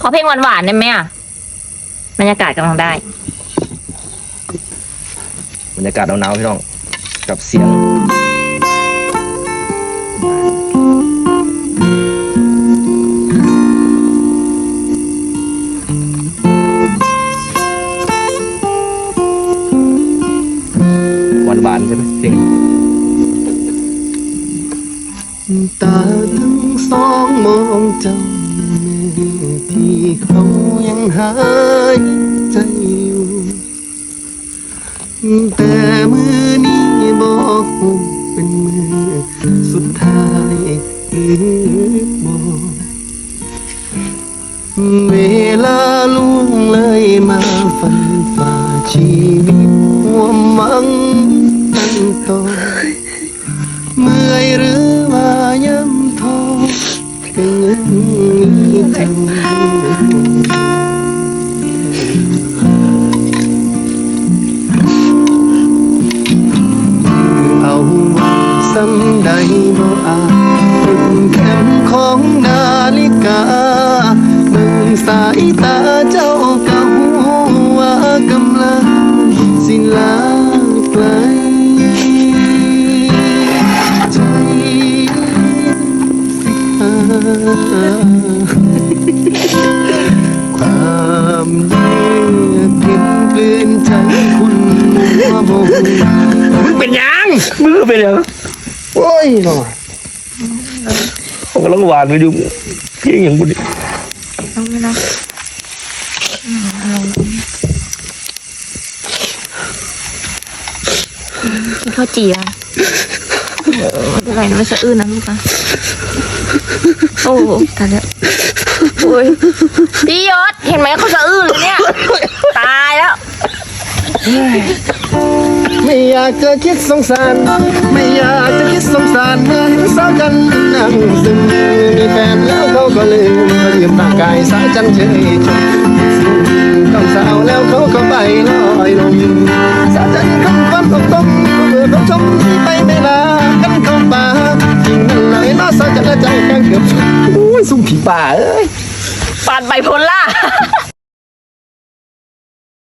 ขอเพลงหวานๆได้ไหมอะบรรยากาศกำลังได้ บรรยากาศหนาวๆพี่น้อง กับเสียง หวานๆใช่ไหมเพลงตาทั้งสองมองเจ้ามือ ที่เขายังหายใจอยู่ แต่มือนี้บอกเป็นมือสุดท้ายหรือบอกเวลาล่วงเลยมาฝันฝ่าชีวิตหัวมังตั้งต่อ ก็เงินมีจริ ความเยือกเย็นกลืนใจคุณมาบงมึงเป็นยังมึงเป็นยังโอ้ยหน่อยเขากำลังหวานไปดูเพลงอย่างบุญเอาไม่นะอืมอารมณ์กินข้าวจี่อะเออไม่เป็นไรนะไม่สะอื้นนะลูกนะ โอ้โหตายแล้วโอ้ยพี่ยศเห็นไหมเขาสะอื้นเลยเนี่ย ตายแล้ว ไม่อยากจะคิดสงสาร ไม่อยากจะคิดสงสารเมื่อเห็นสาวกันนั่งซึมมีแฟนแล้วเขาก็ลืมเขายืมร่างกายสาวจันเฉยชมต้องสาวแล้วเขาก็ไปลอยลง ผีป่าเอ้ยปาดไบโพล่า